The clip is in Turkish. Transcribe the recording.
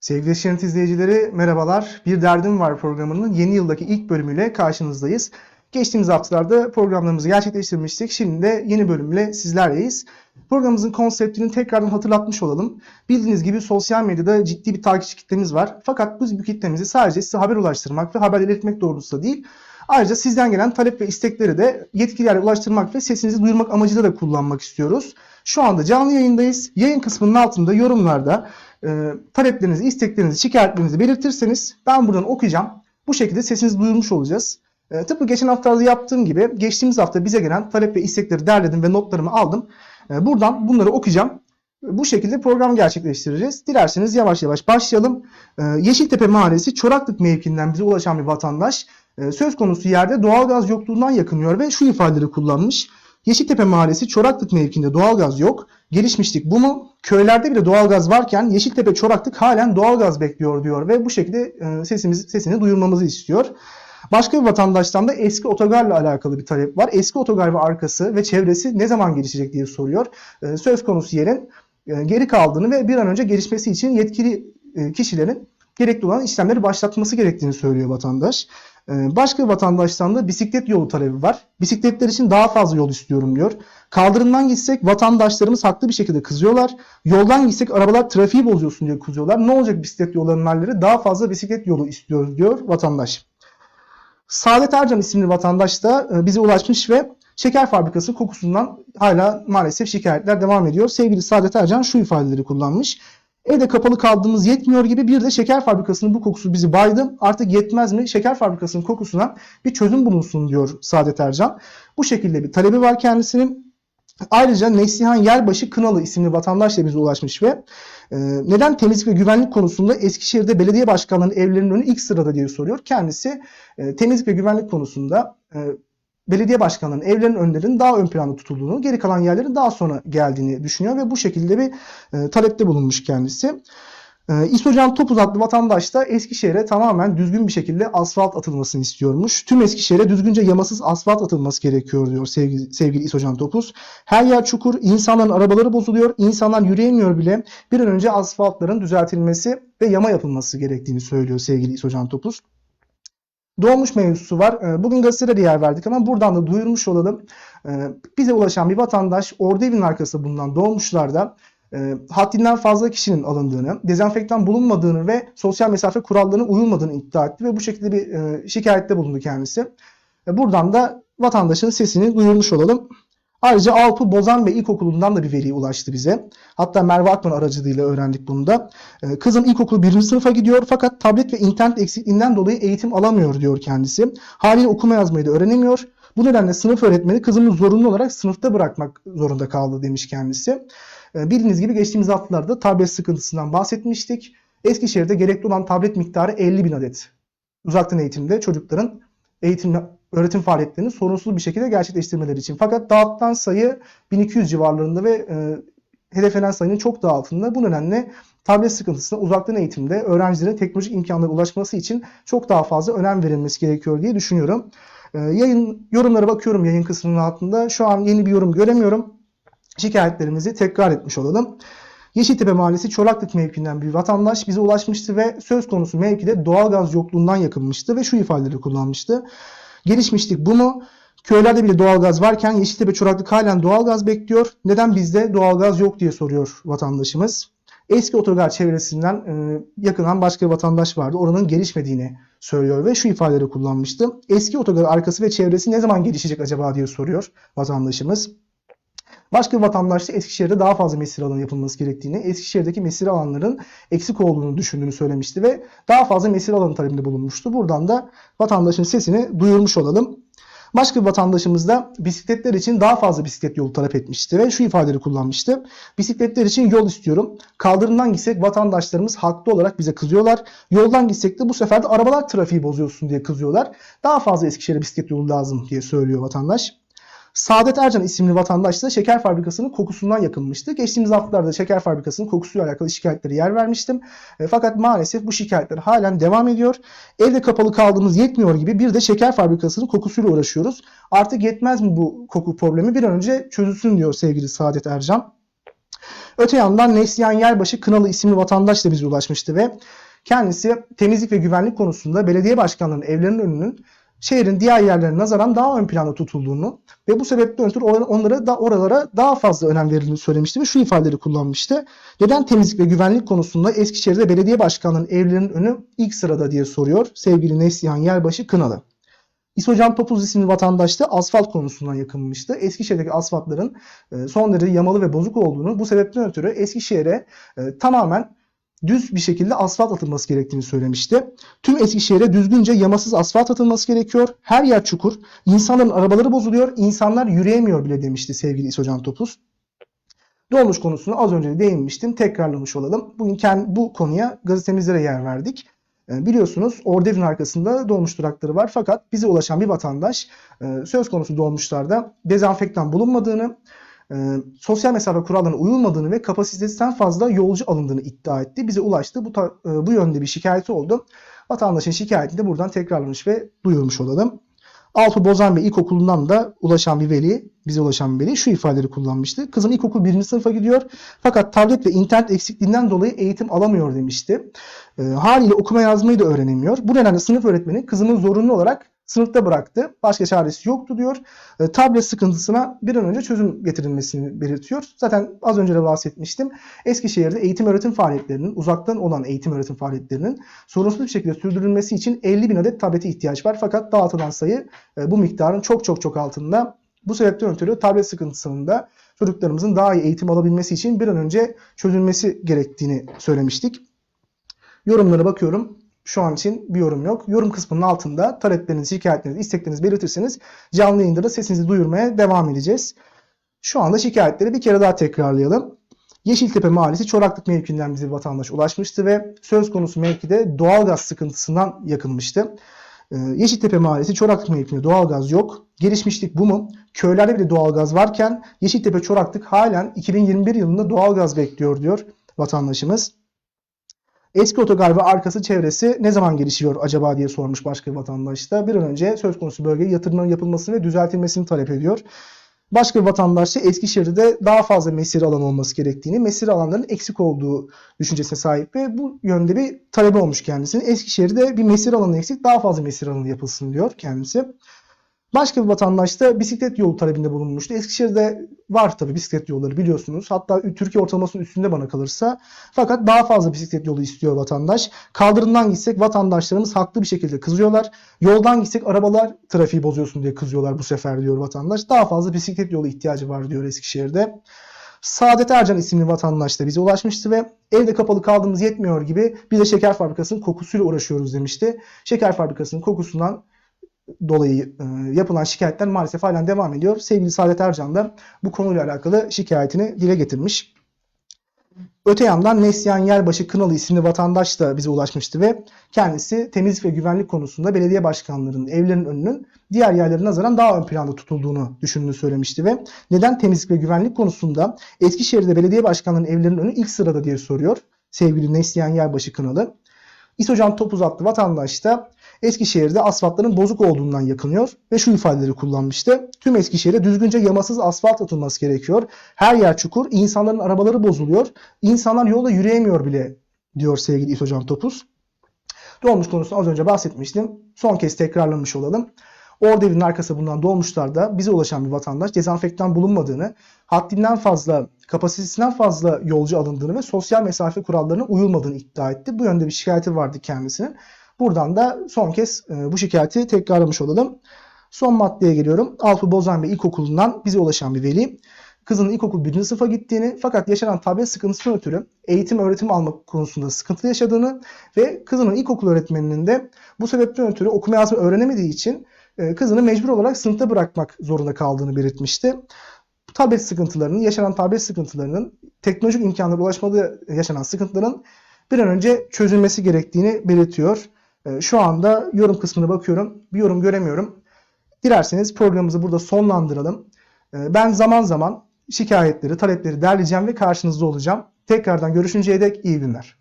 Sevgili Şenit izleyicileri merhabalar. Bir Derdim Var programının yeni yıldaki ilk bölümüyle karşınızdayız. Geçtiğimiz haftalarda programlarımızı gerçekleştirmiştik. Şimdi de yeni bölümle sizlerleyiz. Programımızın konseptini tekrardan hatırlatmış olalım. Bildiğiniz gibi sosyal medyada ciddi bir takipçi kitlemiz var. Fakat biz bu kitlemizi sadece size haber ulaştırmak ve haber iletmek doğrultusunda değil, Ayrıca sizden gelen talep ve istekleri de yetkililere ulaştırmak ve sesinizi duyurmak amacıyla da kullanmak istiyoruz. Şu anda canlı yayındayız. Yayın kısmının altında yorumlarda e, taleplerinizi, isteklerinizi, şikayetlerinizi belirtirseniz ben buradan okuyacağım. Bu şekilde sesinizi duyurmuş olacağız. E, tıpkı geçen haftalarda yaptığım gibi geçtiğimiz hafta bize gelen talep ve istekleri derledim ve notlarımı aldım. E, buradan bunları okuyacağım. Bu şekilde program gerçekleştireceğiz. Dilerseniz yavaş yavaş başlayalım. E, Yeşiltepe Mahallesi Çoraklık mevkiinden bize ulaşan bir vatandaş e, söz konusu yerde doğalgaz yokluğundan yakınıyor ve şu ifadeleri kullanmış. Yeşiltepe Mahallesi Çoraklık mevkinde doğalgaz yok. Gelişmişlik bu mu? Köylerde bile doğalgaz varken Yeşiltepe Çoraklık halen doğalgaz bekliyor diyor ve bu şekilde e, sesimiz sesini duyurmamızı istiyor. Başka bir vatandaştan da eski otogarla alakalı bir talep var. Eski otogar ve arkası ve çevresi ne zaman gelişecek diye soruyor. E, söz konusu yerin e, geri kaldığını ve bir an önce gelişmesi için yetkili kişilerin gerekli olan işlemleri başlatması gerektiğini söylüyor vatandaş. Ee, Başka bir vatandaştan da bisiklet yolu talebi var. Bisikletler için daha fazla yol istiyorum diyor. Kaldırımdan gitsek vatandaşlarımız haklı bir şekilde kızıyorlar. Yoldan gitsek arabalar trafiği bozuyorsun diye kızıyorlar. Ne olacak bisiklet yollarının halleri? Daha fazla bisiklet yolu istiyoruz diyor vatandaş. Saadet Ercan isimli vatandaş da e, bize ulaşmış ve şeker fabrikası kokusundan hala maalesef şikayetler devam ediyor. Sevgili Saadet Ercan şu ifadeleri kullanmış. Evde kapalı kaldığımız yetmiyor gibi bir de şeker fabrikasının bu kokusu bizi baydı. Artık yetmez mi? Şeker fabrikasının kokusuna bir çözüm bulunsun diyor Saadet Ercan. Bu şekilde bir talebi var kendisinin. Ayrıca Neslihan Yerbaşı Kınalı isimli vatandaş da bize ulaşmış ve e, neden temizlik ve güvenlik konusunda Eskişehir'de belediye başkanlarının evlerinin önü ilk sırada diye soruyor. Kendisi e, temizlik ve güvenlik konusunda e, belediye başkanlarının evlerinin önlerinin daha ön planda tutulduğunu, geri kalan yerlerin daha sonra geldiğini düşünüyor ve bu şekilde bir e, talepte bulunmuş kendisi. E, İsocan Topuz adlı vatandaş da Eskişehir'e tamamen düzgün bir şekilde asfalt atılmasını istiyormuş. Tüm Eskişehir'e düzgünce yamasız asfalt atılması gerekiyor diyor sevgili, sevgili İsocan Topuz. Her yer çukur, insanların arabaları bozuluyor, insanlar yürüyemiyor bile. Bir an önce asfaltların düzeltilmesi ve yama yapılması gerektiğini söylüyor sevgili İsocan Topuz. Doğmuş mevzusu var. Ee, Bugün gazetelere yer verdik ama buradan da duyurmuş olalım. Ee, Bize ulaşan bir vatandaş ordu evinin arkasında bulunan doğmuşlarda e, haddinden fazla kişinin alındığını, dezenfektan bulunmadığını ve sosyal mesafe kurallarına uyulmadığını iddia etti ve bu şekilde bir e, şikayette bulundu kendisi. E, Buradan da vatandaşın sesini duyurmuş olalım. Ayrıca Alpı Bozan Bey İlkokulu'ndan da bir veri ulaştı bize. Hatta Merve Akman aracılığıyla öğrendik bunu da. Ee, Kızım ilkokulu birinci sınıfa gidiyor fakat tablet ve internet eksikliğinden dolayı eğitim alamıyor diyor kendisi. Haliyle okuma yazmayı da öğrenemiyor. Bu nedenle sınıf öğretmeni kızımı zorunlu olarak sınıfta bırakmak zorunda kaldı demiş kendisi. Ee, Bildiğiniz gibi geçtiğimiz haftalarda tablet sıkıntısından bahsetmiştik. Eskişehir'de gerekli olan tablet miktarı 50 bin adet. Uzaktan eğitimde çocukların eğitim öğretim faaliyetlerini sorunsuz bir şekilde gerçekleştirmeleri için. Fakat dağıtılan sayı 1200 civarlarında ve e, hedeflenen sayının çok daha altında. Bu nedenle tablet sıkıntısına uzaktan eğitimde öğrencilerin teknolojik imkanlara ulaşması için çok daha fazla önem verilmesi gerekiyor diye düşünüyorum. E, yayın yorumlara bakıyorum yayın kısmının altında. Şu an yeni bir yorum göremiyorum. Şikayetlerimizi tekrar etmiş olalım. Yeşiltepe Mahallesi Çoraklık mevkiinden bir vatandaş bize ulaşmıştı ve söz konusu mevkide doğalgaz yokluğundan yakınmıştı ve şu ifadeleri kullanmıştı. Gelişmişlik bu mu? Köylerde bile doğalgaz varken Yeşiltepe Çoraklık halen doğalgaz bekliyor. Neden bizde doğalgaz yok diye soruyor vatandaşımız. Eski otogar çevresinden e, yakınan başka bir vatandaş vardı. Oranın gelişmediğini söylüyor ve şu ifadeleri kullanmıştı. Eski otogar arkası ve çevresi ne zaman gelişecek acaba diye soruyor vatandaşımız. Başka vatandaş da Eskişehir'de daha fazla mesire alanı yapılması gerektiğini, Eskişehir'deki mesire alanların eksik olduğunu düşündüğünü söylemişti ve daha fazla mesire alanı talebinde bulunmuştu. Buradan da vatandaşın sesini duyurmuş olalım. Başka bir vatandaşımız da bisikletler için daha fazla bisiklet yolu talep etmişti ve şu ifadeleri kullanmıştı. Bisikletler için yol istiyorum. Kaldırımdan gitsek vatandaşlarımız haklı olarak bize kızıyorlar. Yoldan gitsek de bu sefer de arabalar trafiği bozuyorsun diye kızıyorlar. Daha fazla Eskişehir'e bisiklet yolu lazım diye söylüyor vatandaş. Saadet Ercan isimli vatandaş da şeker fabrikasının kokusundan yakınmıştı. Geçtiğimiz haftalarda şeker fabrikasının kokusuyla alakalı şikayetleri yer vermiştim. E, fakat maalesef bu şikayetler halen devam ediyor. Evde kapalı kaldığımız yetmiyor gibi bir de şeker fabrikasının kokusuyla uğraşıyoruz. Artık yetmez mi bu koku problemi? Bir an önce çözülsün diyor sevgili Saadet Ercan. Öte yandan Neslihan Yerbaşı Kınalı isimli vatandaş da bize ulaşmıştı ve kendisi temizlik ve güvenlik konusunda belediye başkanlarının evlerinin önünün şehrin diğer yerlerine nazaran daha ön planda tutulduğunu ve bu sebeple ötürü onlara da oralara daha fazla önem verildiğini söylemişti ve şu ifadeleri kullanmıştı. Neden temizlik ve güvenlik konusunda Eskişehir'de belediye başkanlarının evlerinin önü ilk sırada diye soruyor sevgili Neslihan Yerbaşı Kınalı. İsocan Topuz isimli vatandaş da asfalt konusundan yakınmıştı. Eskişehir'deki asfaltların e, son derece yamalı ve bozuk olduğunu bu sebepten ötürü Eskişehir'e e, tamamen düz bir şekilde asfalt atılması gerektiğini söylemişti. Tüm Eskişehir'e düzgünce yamasız asfalt atılması gerekiyor. Her yer çukur. İnsanların arabaları bozuluyor. İnsanlar yürüyemiyor bile demişti sevgili İsocan Topuz. Dolmuş konusuna az önce de değinmiştim. Tekrarlamış olalım. Bugün kendi, bu konuya gazetemizde de yer verdik. E, Biliyorsunuz Ordev'in arkasında dolmuş durakları var. Fakat bize ulaşan bir vatandaş e, söz konusu dolmuşlarda dezenfektan bulunmadığını, e, sosyal mesafe kurallarına uyulmadığını ve kapasitesinden fazla yolcu alındığını iddia etti. Bize ulaştı. Bu, e, bu yönde bir şikayeti oldu. Vatandaşın şikayetini de buradan tekrarlamış ve duyurmuş olalım. Alpı Bozan Bey İlkokulu'ndan da ulaşan bir veli, bize ulaşan bir veli şu ifadeleri kullanmıştı. Kızım ilkokul birinci sınıfa gidiyor fakat tablet ve internet eksikliğinden dolayı eğitim alamıyor demişti. E, haliyle okuma yazmayı da öğrenemiyor. Bu nedenle sınıf öğretmeni kızımı zorunlu olarak sınıfta bıraktı. Başka çaresi yoktu diyor. E, tablet sıkıntısına bir an önce çözüm getirilmesini belirtiyor. Zaten az önce de bahsetmiştim. Eskişehir'de eğitim öğretim faaliyetlerinin, uzaktan olan eğitim öğretim faaliyetlerinin sorunsuz bir şekilde sürdürülmesi için 50 bin adet tablete ihtiyaç var. Fakat dağıtılan sayı e, bu miktarın çok çok çok altında. Bu sebepten ötürü tablet sıkıntısının da çocuklarımızın daha iyi eğitim alabilmesi için bir an önce çözülmesi gerektiğini söylemiştik. Yorumlara bakıyorum. Şu an için bir yorum yok. Yorum kısmının altında taleplerinizi, şikayetlerinizi, isteklerinizi belirtirseniz canlı yayında da sesinizi duyurmaya devam edeceğiz. Şu anda şikayetleri bir kere daha tekrarlayalım. Yeşiltepe Mahallesi Çoraklık mevkiinden bize bir vatandaş ulaşmıştı ve söz konusu mevkide doğalgaz sıkıntısından yakınmıştı. Ee, Yeşiltepe Mahallesi Çoraklık mevkiinde doğalgaz yok. Gelişmişlik bu mu? Köylerde bile doğalgaz varken Yeşiltepe Çoraklık halen 2021 yılında doğalgaz bekliyor diyor vatandaşımız. Eski otogar ve arkası çevresi ne zaman gelişiyor acaba diye sormuş başka bir vatandaş da. Bir an önce söz konusu bölgeye yatırımların yapılmasını ve düzeltilmesini talep ediyor. Başka bir vatandaş da Eskişehir'de daha fazla mesire alanı olması gerektiğini, mesire alanlarının eksik olduğu düşüncesine sahip ve bu yönde bir talebi olmuş kendisinin. Eskişehir'de bir mesire alanı eksik, daha fazla mesire alanı yapılsın diyor kendisi. Başka bir vatandaş da bisiklet yolu talebinde bulunmuştu. Eskişehir'de var tabii bisiklet yolları biliyorsunuz. Hatta Türkiye ortalamasının üstünde bana kalırsa. Fakat daha fazla bisiklet yolu istiyor vatandaş. Kaldırımdan gitsek vatandaşlarımız haklı bir şekilde kızıyorlar. Yoldan gitsek arabalar trafiği bozuyorsun diye kızıyorlar bu sefer diyor vatandaş. Daha fazla bisiklet yolu ihtiyacı var diyor Eskişehir'de. Saadet Ercan isimli vatandaş da bize ulaşmıştı ve evde kapalı kaldığımız yetmiyor gibi bir de şeker fabrikasının kokusuyla uğraşıyoruz demişti. Şeker fabrikasının kokusundan dolayı e, yapılan şikayetler maalesef halen devam ediyor. Sevgili Saadet Ercan da bu konuyla alakalı şikayetini dile getirmiş. Öte yandan Neslihan Yerbaşı Kınalı isimli vatandaş da bize ulaşmıştı ve kendisi temizlik ve güvenlik konusunda belediye başkanlarının evlerinin önünün diğer yerlere nazaran daha ön planda tutulduğunu düşündüğünü söylemişti ve neden temizlik ve güvenlik konusunda Eskişehir'de belediye başkanlarının evlerinin önü ilk sırada diye soruyor sevgili Neslihan Yerbaşı Kınalı. İsocan Topuz adlı vatandaş da Eskişehir'de asfaltların bozuk olduğundan yakınıyor ve şu ifadeleri kullanmıştı. Tüm Eskişehir'e düzgünce yamasız asfalt atılması gerekiyor. Her yer çukur, insanların arabaları bozuluyor. İnsanlar yolda yürüyemiyor bile diyor sevgili İsocan Topuz. Dolmuş konusunu az önce bahsetmiştim. Son kez tekrarlamış olalım. Ordevinin arkası bulunan dolmuşlarda bize ulaşan bir vatandaş dezenfektan bulunmadığını, haddinden fazla, kapasitesinden fazla yolcu alındığını ve sosyal mesafe kurallarına uyulmadığını iddia etti. Bu yönde bir şikayeti vardı kendisinin. Buradan da son kez e, bu şikayeti tekrarlamış olalım. Son maddeye geliyorum. Alpı Bozan Bey İlkokulu'ndan bize ulaşan bir veli. Kızının ilkokul 1. sınıfa gittiğini fakat yaşanan tablet sıkıntısından ötürü eğitim öğretim almak konusunda sıkıntı yaşadığını ve kızının ilkokul öğretmeninin de bu sebepten ötürü okuma yazma öğrenemediği için e, kızını mecbur olarak sınıfta bırakmak zorunda kaldığını belirtmişti. Tablet sıkıntılarının, yaşanan tablet sıkıntılarının, teknolojik imkanlara ulaşmada yaşanan sıkıntıların bir an önce çözülmesi gerektiğini belirtiyor. E, Şu anda yorum kısmına bakıyorum. Bir yorum göremiyorum. Dilerseniz programımızı burada sonlandıralım. E, Ben zaman zaman şikayetleri, talepleri derleyeceğim ve karşınızda olacağım. Tekrardan görüşünceye dek iyi günler.